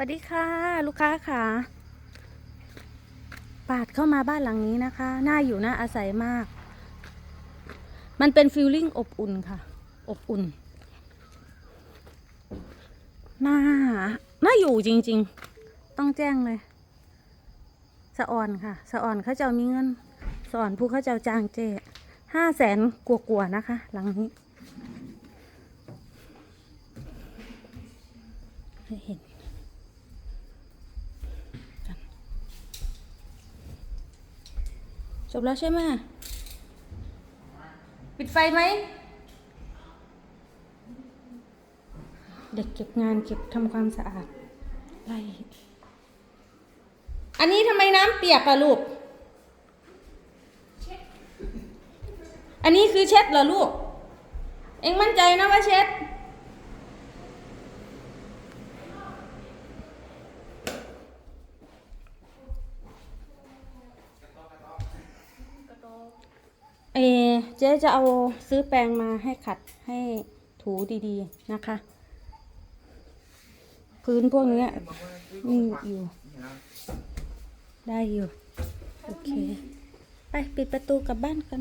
วัสดีค่ะ ลูกค้าค่ะ ปาดเข้ามาบ้านหลังนี้นะคะ น่าอยู่น่าอาศัยมาก มันเป็นฟิลลิ่งอบอุ่นค่ะ อบอุ่น น่า น่าอยู่จริง ๆ ต้องแจ้งเลย สะอ่อนค่ะ สะอ่อนเขาเจ้ามีเงิน สะอ่อนผู้เขาเจ้าจ้างเจห้าแสนกว่าๆนะคะ หลังนี้ เห็น จบแล้วใช่ไหมปิดไฟไหม เด็กเก็บงานเก็บทำความสะอาดไล่อันนี้ทำไมน้ำเปียกอะลูก อันนี้คือเช็ดเหรอลูก เอ็งมั่นใจนะว่าเช็ด เจ๊จะเอาซื้อแปรงมาให้ขัดให้ถูดีๆนะคะ พื้นพวกนี้นี่อยู่ ได้อยู่ โอเค ไปปิดประตูกลับบ้านกัน